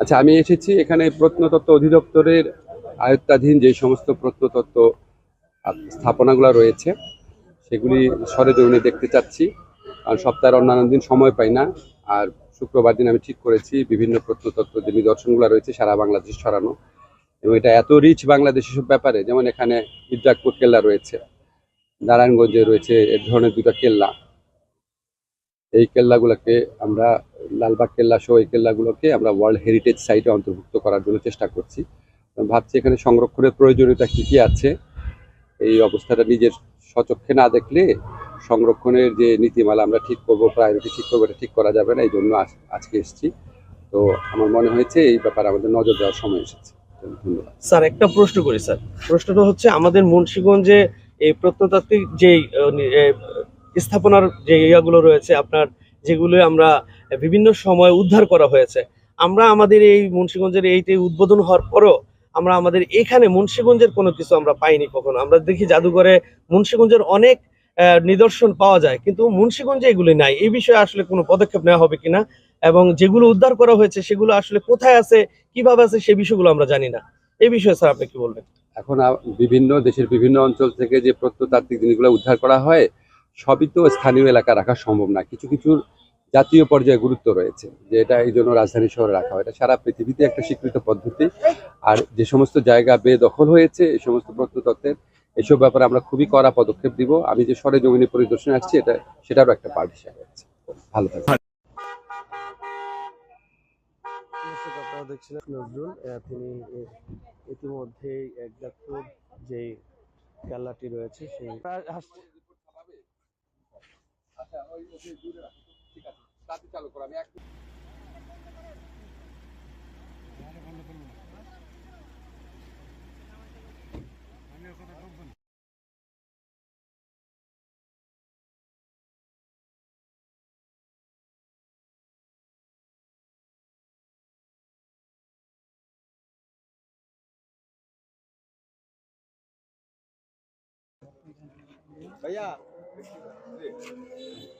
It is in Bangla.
আচ্ছা আমি এসেছি এখানে প্রত্নতত্ত্ব অধিদপ্তরের আয়ত্তাধীন যে সমস্ত প্রত্নতত্ত্ব স্থাপনাগুলো রয়েছে, সেগুলি সরেজমিনে দেখতে চাচ্ছি। কারণ সপ্তাহের অন্যান্য দিন সময় পাই না, আর শুক্রবার দিন আমি ঠিক করেছি, বিভিন্ন প্রত্নতত্ত্ব যে নিদর্শনগুলো রয়েছে সারা বাংলাদেশ ছড়ানো। এবং এটা এত রিচ বাংলাদেশ সব ব্যাপারে, যেমন এখানে ইদ্রাকপুর কেল্লা রয়েছে, নারায়ণগঞ্জে রয়েছে, এ ধরনের দুটো কেল্লা। এই কেল্লাগুলোকে আমরা, লালবাগ কেল্লা সহ এই কেল্লাগুলোকে আমরা ওয়ার্ল্ড হেরিটেজ সাইটে অন্তর্ভুক্ত করার জন্য চেষ্টা করছি। ভাবছি এখানে সংরক্ষণের প্রয়োজনীয়তা কী কী আছে? এই অবস্থাটা নিজের সচক্ষে না দেখলে সংরক্ষণের যে নীতিমালা আমরা ঠিক করব প্রায়োরিটি ঠিক করব, এটা ঠিক করা যাবে না, এই জন্য আজ- আজকে এসেছি। তো আমার মনে হয়েছে এই ব্যাপারে আমাদের নজর দেওয়ার সময় এসেছে। স্যার, একটা প্রশ্ন করি, স্যার। প্রশ্নটা হচ্ছে, আমাদের মুন্সীগঞ্জে এই প্রত্নতাত্ত্বিক যে স্থাপনার যে ইয়াগুলো রয়েছে, আপনার যেগুলো আমরা বিভিন্ন সময় উদ্ধার করা হয়েছে। আমরা আমাদের এই মুন্সিগঞ্জের এইটি উদ্বোধন হওয়ার পরও আমরা আমাদের এখানে মুন্সিগঞ্জের কোনো কিছু আমরা পাইনি কখনো। আমরা দেখি জাদুঘরে মুন্সিগঞ্জের অনেক নিদর্শন পাওয়া যায়, কিন্তু মুন্সিগঞ্জে এগুলি নাই। এই বিষয়ে আসলে কোনো পদক্ষেপ নেওয়া হবে কিনা এবং যেগুলো উদ্ধার করা হয়েছে, সেগুলো আসলে কোথায় আছে, কীভাবে আছে, সে বিষয়গুলো আমরা জানি না। এই বিষয়ে স্যার, আপনি কি বলবেন? এখন বিভিন্ন দেশের বিভিন্ন অঞ্চল থেকে যে প্রত্নতাত্ত্বিক জিনিসগুলো উদ্ধার করা হয় সবই তো স্থানীয় এলাকা রাখা সম্ভব না। কিছু কিছুর জাতীয় পর্যায়ে গুরুত্ব রয়েছে যে এটা এই জন্য রাজধানী শহরে রাখা হয়। এটা সারা পৃথিবীতে একটা স্বীকৃত পদ্ধতি। আর যে সমস্ত জায়গা বেদখল হয়েছে এই সমস্ত প্রত্নতত্ত্বের এসব ব্যাপারে আমরা খুবই কড়া পদক্ষেপ দিব। আমি যে সরেজমিনে পরিদর্শনে আসছি এটা সেটারও একটা পার্ট হিসাবে আছে। ভালো থাকবে আপনারা দেখছিলেন নজরুল। তিনি ইতিমধ্যেই যে খেলাটি রয়েছে সেই Vaya. Yeah. Yeah. Yeah.